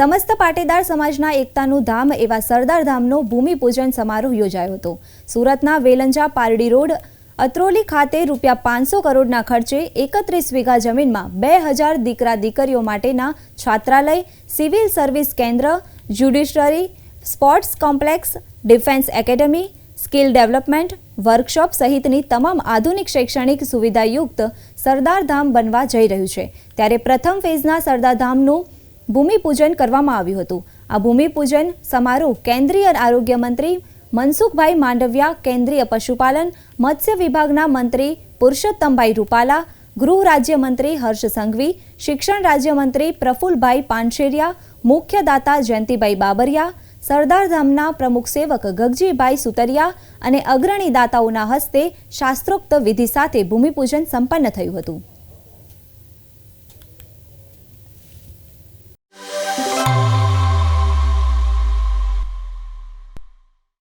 સમસ્ત પાટીદાર સમાજના એકતાનું ધામ એવા સરદાર ધામનો ભૂમિપૂજન સમારોહ યોજાયો હતો. સુરતના વેલંજા પારડી રોડ, અત્રોલી ખાતે રૂપિયા પાંચસો કરોડના ખર્ચે એકત્રીસ વીઘા જમીનમાં બે હજાર દીકરા દીકરીઓ માટેના છાત્રાલય, સિવિલ સર્વિસ કેન્દ્ર, judiciary, sports complex, defence academy, skill development, workshop સહિતની તમામ આધુનિક શૈક્ષણિક સુવિધાયુક્ત સરદાર ધામ બનવા જઈ રહ્યું છે. ત્યારે પ્રથમ ફેઝના સરદાર ધામનું ભૂમિપૂજન કરવામાં આવ્યું હતું. આ ભૂમિપૂજન સમારોહ કેન્દ્રીય આરોગ્ય મંત્રી મનસુખભાઈ માંડવિયા, કેન્દ્રીય પશુપાલન, મત્સ્ય વિભાગના મંત્રી પુરુષોત્તમભાઈ રૂપાલા, ગૃહ રાજ્યમંત્રી હર્ષ સંઘવી, શિક્ષણ રાજ્યમંત્રી પ્રફુલભાઈ પાનશેરિયા, મુખ્ય દાતા જયંતિભાઈ બાબરિયા, સરદાર ધામના પ્રમુખ સેવક ગગજીભાઈ સુતરિયા અને અગ્રણી દાતાઓના હસ્તે શાસ્ત્રોક્ત વિધિ સાથે ભૂમિપૂજન સંપન્ન થયું હતું.